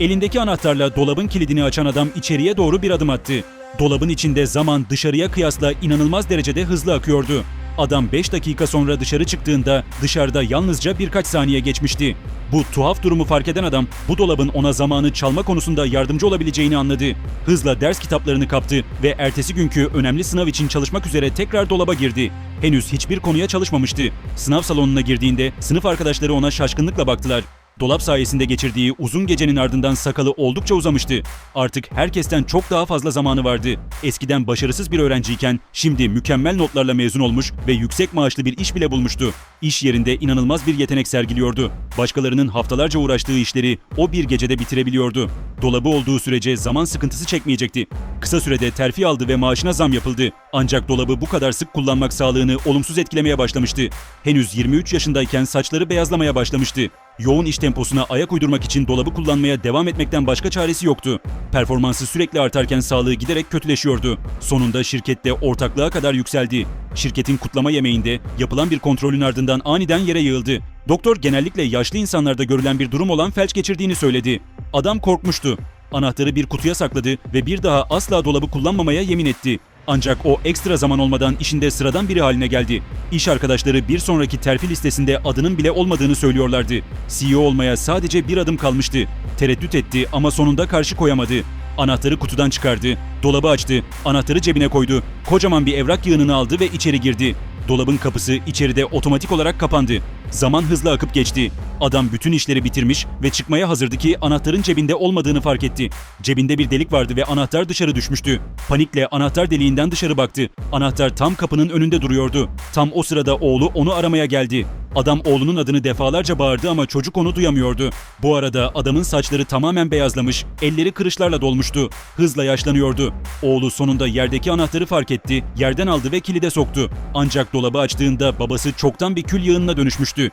Elindeki anahtarla dolabın kilidini açan adam içeriye doğru bir adım attı. Dolabın içinde zaman dışarıya kıyasla inanılmaz derecede hızlı akıyordu. Adam 5 dakika sonra dışarı çıktığında dışarıda yalnızca birkaç saniye geçmişti. Bu tuhaf durumu fark eden adam bu dolabın ona zamanı çalma konusunda yardımcı olabileceğini anladı. Hızla ders kitaplarını kaptı ve ertesi günkü önemli sınav için çalışmak üzere tekrar dolaba girdi. Henüz hiçbir konuya çalışmamıştı. Sınav salonuna girdiğinde sınıf arkadaşları ona şaşkınlıkla baktılar. Dolap sayesinde geçirdiği uzun gecenin ardından sakalı oldukça uzamıştı. Artık herkesten çok daha fazla zamanı vardı. Eskiden başarısız bir öğrenciyken şimdi mükemmel notlarla mezun olmuş ve yüksek maaşlı bir iş bile bulmuştu. İş yerinde inanılmaz bir yetenek sergiliyordu. Başkalarının haftalarca uğraştığı işleri o bir gecede bitirebiliyordu. Dolabı olduğu sürece zaman sıkıntısı çekmeyecekti. Kısa sürede terfi aldı ve maaşına zam yapıldı. Ancak dolabı bu kadar sık kullanmak sağlığını olumsuz etkilemeye başlamıştı. Henüz 23 yaşındayken saçları beyazlamaya başlamıştı. Yoğun iş temposuna ayak uydurmak için dolabı kullanmaya devam etmekten başka çaresi yoktu. Performansı sürekli artarken sağlığı giderek kötüleşiyordu. Sonunda şirkette ortaklığa kadar yükseldi. Şirketin kutlama yemeğinde yapılan bir kontrolün ardından aniden yere yığıldı. Doktor genellikle yaşlı insanlarda görülen bir durum olan felç geçirdiğini söyledi. Adam korkmuştu. Anahtarı bir kutuya sakladı ve bir daha asla dolabı kullanmamaya yemin etti. Ancak o ekstra zaman olmadan işinde sıradan biri haline geldi. İş arkadaşları bir sonraki terfi listesinde adının bile olmadığını söylüyorlardı. CEO olmaya sadece bir adım kalmıştı. Tereddüt etti ama sonunda karşı koyamadı. Anahtarı kutudan çıkardı, dolabı açtı, anahtarı cebine koydu, kocaman bir evrak yığınını aldı ve içeri girdi. Dolabın kapısı içeride otomatik olarak kapandı. Zaman hızla akıp geçti. Adam bütün işleri bitirmiş ve çıkmaya hazırdı ki anahtarın cebinde olmadığını fark etti. Cebinde bir delik vardı ve anahtar dışarı düşmüştü. Panikle anahtar deliğinden dışarı baktı. Anahtar tam kapının önünde duruyordu. Tam o sırada oğlu onu aramaya geldi. Adam oğlunun adını defalarca bağırdı ama çocuk onu duyamıyordu. Bu arada adamın saçları tamamen beyazlamış, elleri kırışlarla dolmuştu. Hızla yaşlanıyordu. Oğlu sonunda yerdeki anahtarı fark etti, yerden aldı ve kilide soktu. Ancak dolabı açtığında babası çoktan bir kül yığınına dönüşmüştü.